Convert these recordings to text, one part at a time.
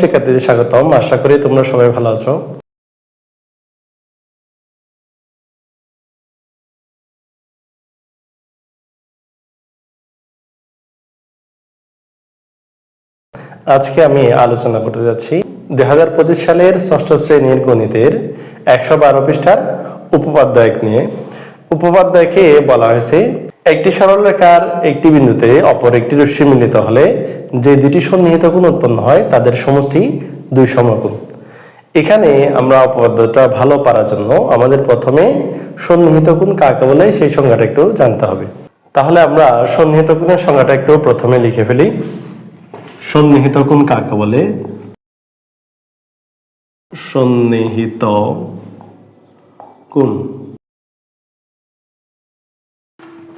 শিক্ষার্থীদের স্বাগতম। আশা করি তোমরা সবাই ভালো আছো। আজকে আমি আলোচনা করতে যাচ্ছি দুই হাজার পঁচিশ সালের ষষ্ঠ শ্রেণির গণিতের একশো বারো পৃষ্ঠার উপপাদ্যায়ক নিয়ে। উপপাদ্যায়কে বলা হয়েছে, একটি সরল রেখার একটি বিন্দুতে অপর একটি রশ্মি মিলিত হলে যে দুটি সন্নিহিত কোণ উৎপন্ন হয়, তাদের সমষ্টি দুই সমকোণ এখানে আমরা উপপাদ্যটা ভালো পারার জন্য আমাদের প্রথমে সন্নিহিত কোণ কাকে বলে সেই সংজ্ঞাটা একটু জানতে হবে। তাহলে আমরা সন্নিহিত কোণের সংজ্ঞাটা একটু প্রথমে লিখে ফেলি। সন্নিহিত কোণ কাকে বলে? সন্নিহিত কোণ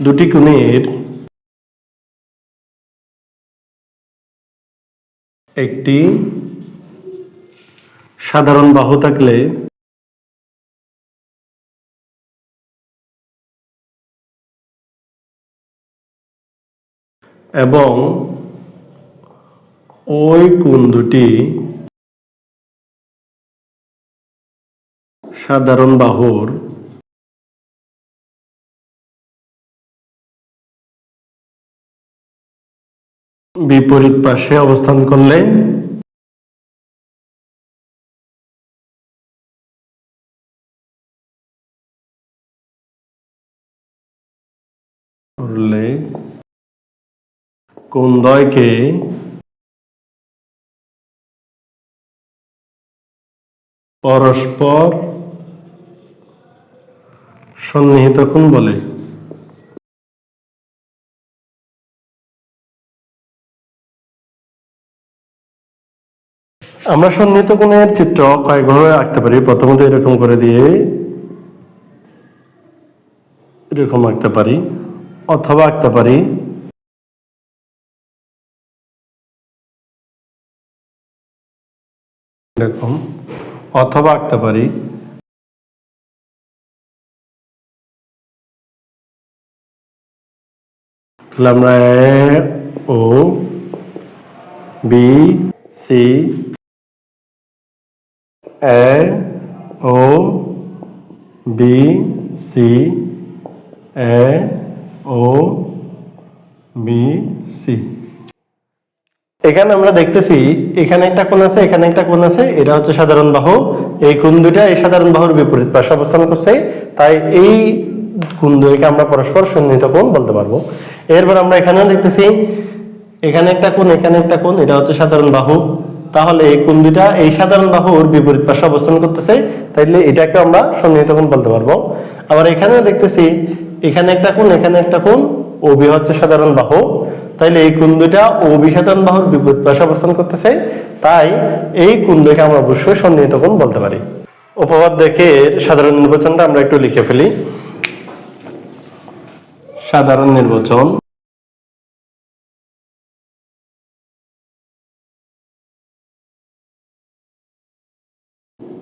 দুটি কোণের একটি সাধারণ বাহু থাকলে এবং ওই কোণ দুটি সাধারণ বাহুর বিপরীত পাশে অবস্থান করলে করলে কোন দ্বয়কে পরস্পর সন্নিহিত কোণ বলে? আমরা সন্নিহিত কোণের চিত্র কয়েকভাবে আঁকতে পারি। প্রথমত এরকম করে দিয়ে এরকম আঁকতে পারি, অথবা আঁকতে পারি। এরকম, অথবা আঁকতে পারি। তাহলে আমরা O, B, C A, O, B, C, A, O, B, C. এখানে আমরা দেখতেছি, এখানে একটা কোণ আছে, এখানে একটা কোণ আছে, এটা হচ্ছে সাধারণ বাহু। এই কোণ দুইটা এই সাধারণ বাহুর বিপরীত পাশে অবস্থান করছে, তাই এই কোণ দুইকে আমরা পরস্পর সন্নিহিত কোণ বলতে পারব। এরপর আমরা এখানেও দেখতেছি, এখানে একটা কোণ, এখানে একটা কোণ, এটা হচ্ছে সাধারণ বাহু। তাহলে এই কোণ দুইটা এই সাধারণ বাহুর বিপরীত পাশে অবস্থান করতেছে, তাইলে এটাকে আমরা সন্নিহিত কোণ বলতে পারব। আবার এখানেও দেখতেছি, এখানে একটা কোণ, এখানে একটা কোণ ওবি হচ্ছে সাধারণ বাহু। তাইলে এই কোণ ওবি সাধারণ বাহুর বিপরীত পাশে অবস্থান করতেছে, তাই এই কোণ আমরা অবশ্যই সন্নিহিত কোণ বলতে পারি। উপবাদ দেখে সাধারণ নির্বাচনটা আমরা একটু লিখে ফেলি। সাধারণ নির্বাচন।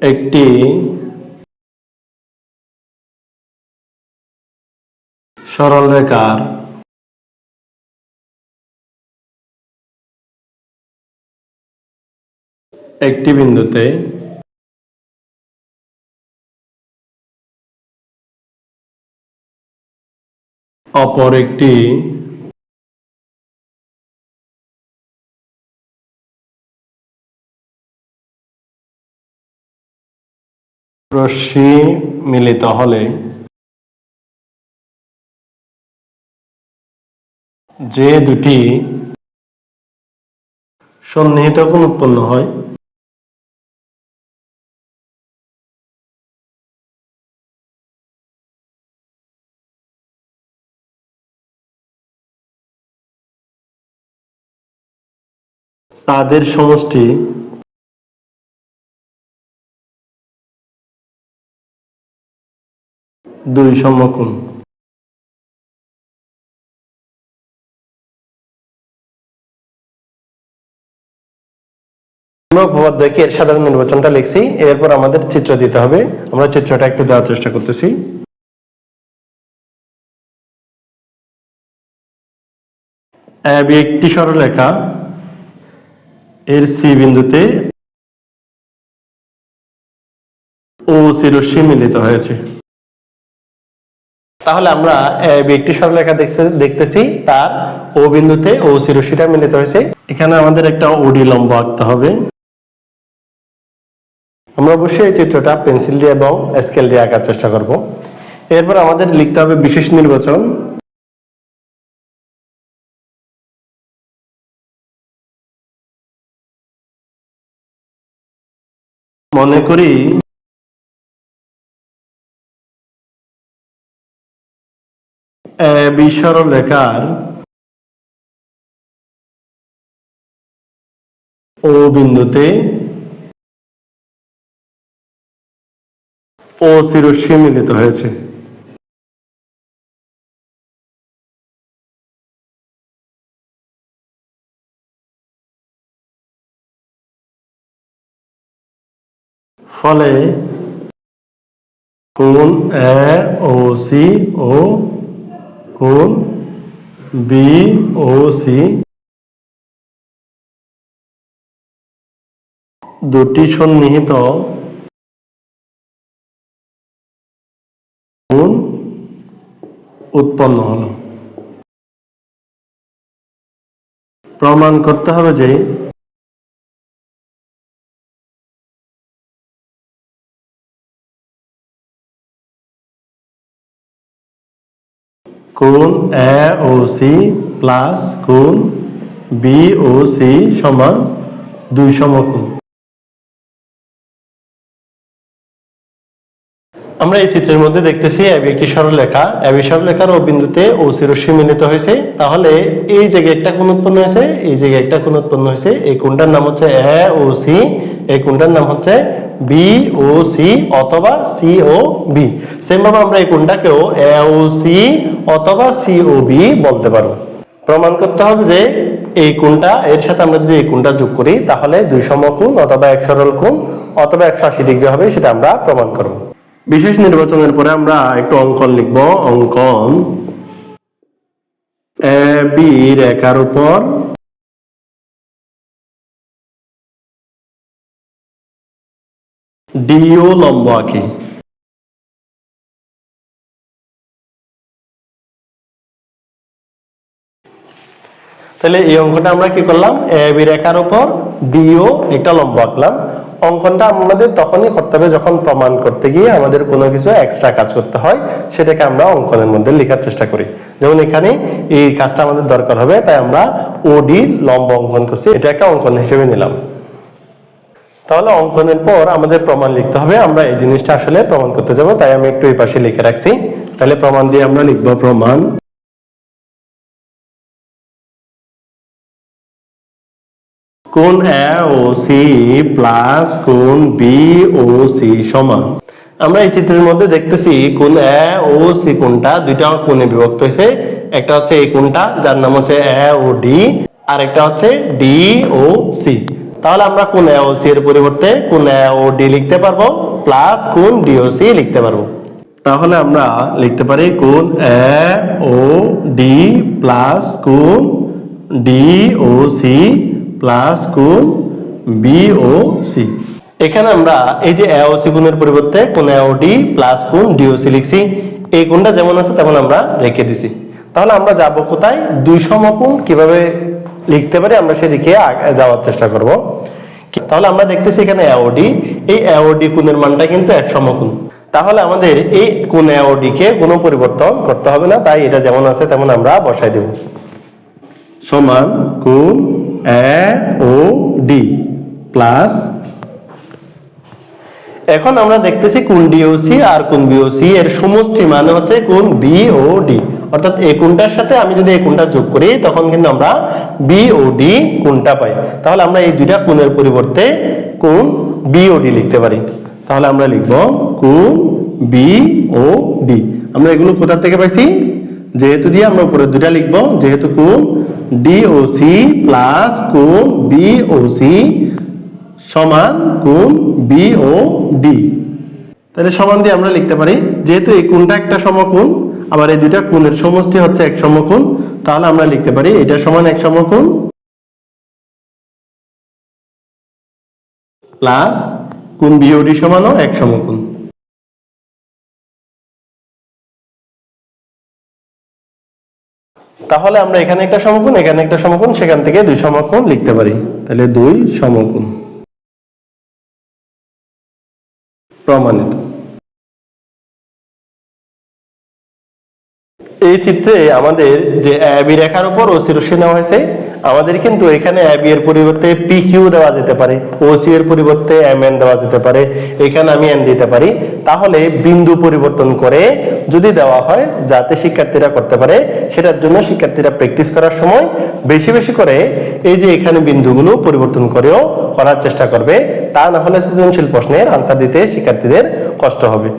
একটি সরল রেখার একটি বিন্দুতে অপর একটি রশ্মি মিলিত হলে যে দুটি সন্নিহিত কোণ উৎপন্ন হয় তাদের সমষ্টি দুই সমকোণ উপপাদ্যকে এর সাধারণ নির্বাচনটা লিখছি এরপর আমাদের চিত্র দিতে হবে। আমরা চিত্রটা একটু দেওয়ার চেষ্টা করতেছি। একটি সরলরেখা এর সি বিন্দুতে ও সি মিলিত হয়েছে। তাহলে আমরা একটি সরলরেখা দেখতেছি, তার ও বিন্দুতে ও রশ্মিটা মিলিত হয়েছে। এখানে আমাদের একটা ওডি লম্ব আঁকতে হবে। আমরা অবশ্যই এই চিত্রটা পেন্সিল দিয়ে এবং স্কেল দিয়ে আঁকার চেষ্টা করব। এরপর আমাদের লিখতে হবে বিশেষ নির্বাচন। মনে করি বিসরল রেখার ও বিন্দুতে ও শিরস্বী মিলিত হয়েছে। ফলে কোণ এ ও সি ও কোণ বি ও সি দুটি সন্নিহিত। কোণ উৎপন্ন হলো। প্রমাণ করতে হবে যে কোণ এ ও সি প্লাস কোণ বি ও সি সমান দুই সমকোণ। আমরা এই চিত্রের মধ্যে দেখতেছি এবি একটি সরলরেখা। এবি সরলরেখার ও বিন্দুতে ও সি রশ্মি মিলিত হয়েছে। তাহলে এই জায়গায় একটা কোণ উৎপন্ন হয়েছে, এই জায়গায় একটা কোণ উৎপন্ন হয়েছে, এই কোণটার নাম হচ্ছে এ ও সি, এই কোণটার নাম হচ্ছে বি ও সি অথবা সি ও বি সেম ভাবে আমরা এই কোণটাকেও এ সি অথবা সি ও বি বলতে পারব প্রমাণ করতে হবে যে এই কোণটা এর সাথে আমরা যদি এই কোণটা যোগ করি, তাহলে দুই সমকোণ অথবা এক সরল কোণ অথবা একশো আশি ডিগ্রি হবে, সেটা আমরা প্রমাণ করব। বিশেষ নির্বাচনের পরে আমরা একটু অঙ্কন লিখব। অঙ্কন এ বি রেখার উপর ডিও লম্ব আঁকি। তাহলে এই অঙ্কটা আমরা কি করলাম? এ, বি রেখার উপর ডিও একটা লম্ব আঁকলাম। অঙ্কনটা আমাদের তখনই করতে হবে যখন প্রমাণ করতে গিয়ে আমাদের কোনো কিছু এক্সট্রা কাজ করতে হয়, সেটাকে আমরা অঙ্কনের মধ্যে লেখার চেষ্টা করি। যেমন এখানে এই কাজটা আমাদের দরকার হবে, তাই আমরা ওডি লম্ব অঙ্কন করছি এটা একটা অঙ্কন হিসেবে নিলাম। তাহলে অঙ্কনের পর আমাদের প্রমাণ লিখতে হবে। আমরা এই জিনিসটা আসলে প্রমাণ করতে যাব, তাই আমি একটু এই পাশে লিখে রাখছি। তাহলে প্রমাণ দিয়ে আমরা লিখব প্রমাণ। কোন এ ও সি প্লাস কোন বি ও সি সমান। আমরা এই চিত্রের মধ্যে দেখতেছি কোন এ ও সি কোনটা দুইটা কোণে বিভক্ত হয়েছে। একটা হচ্ছে এই কোণটা, যার নাম হচ্ছে এ ও ডি আর একটা হচ্ছে ডি ও সি তাহলে আমরা কোন এ ও সি এর পরিবর্তে কোন ডি লিখতে পারব প্লাস কোন ডি ও সি লিখতে পারব। তাহলে আমরা লিখতে পারি কোন এ ও ডি প্লাস কোন ডি ও সি প্লাস কোন বি ও সি এখানে আমরা এই যে এ ও সি কোণের পরিবর্তে কোন এ ও ডি প্লাস কোন ডি ও সি লিখছি, এই কোণটা যেমন আছে তেমন আমরা রেখে দিছি। তাহলে আমরা যাব কোথায়? দুই সমকোণ কীভাবে লিখতে পারি, আমরা সেদিকে যাওয়ার চেষ্টা করব। তাহলে আমরা দেখতেছি এখানে এওডি এই এওডি কোণের মানটা কিন্তু এক সমকোণ। তাহলে আমাদের এই কোণ কে কোনো পরিবর্তন করতে হবে না, তাই এটা যেমন আছে তেমন আমরা বসাই দেব। সমান কোণ ও প্লাস। এখন আমরা দেখতেছি কোন ডিওসি আর কোন বিওসি এর সমষ্টি মানে হচ্ছে কোন বি ও ডি অর্থাৎ এই কোনটার সাথে আমি যদি এই কোনটা যোগ করি, তখন কিন্তু আমরা বি ও ডি কোনটা পাই? তাহলে আমরা এই দুইটা কোণের পরিবর্তে কোন বি ও ডি লিখতে পারি। তাহলে আমরা লিখব কোন বি ও ডি আমরা এগুলো কোথা থেকে পাইছি? যেহেতু দিয়ে আমরা উপরে দুইটা লিখব, যেহেতু কোন ডি ও সি প্লাস কোন বি ও সি সমান কোণ বি ও ডি তাহলে সমান দিয়ে আমরা লিখতে পারি, যেহেতু এই কোণটা একটা সমকোণ, আবার এই দুইটা কোণের সমষ্টি হচ্ছে এক সমকোণ তাহলে আমরা লিখতে পারি, এটা সমান এক সমকোণ প্লাস কোন বিওডি সমানও এক সমকোণ। তাহলে আমরা এখানে একটা সমকোণ, এখানে একটা সমকোণ, সেখান থেকে দুই সমকোণ লিখতে পারি। তাহলে দুই সমকোণ। প্রমাণিত। এই চিত্রে আমাদের যে অ্যাবি রেখার উপর ওসি রশ্মি নেওয়া হয়েছে, আমাদের কিন্তু এখানে অ্যাবি এর পরিবর্তে পি কিউ দেওয়া যেতে পারে ওসি এর পরিবর্তে এম এন দেওয়া যেতে পারে, এখানে আমি এন দিতে পারি। তাহলে বিন্দু পরিবর্তন করে যদি দেওয়া হয়, যাতে শিক্ষার্থীরা করতে পারে, সেটার জন্য শিক্ষার্থীরা প্র্যাকটিস করার সময় বেশি বেশি করে এই যে এখানে বিন্দুগুলো পরিবর্তন করেও করার চেষ্টা করবে, তা না হলে সৃজনশীল প্রশ্নের আনসার দিতে শিক্ষার্থীদের কষ্ট হবে।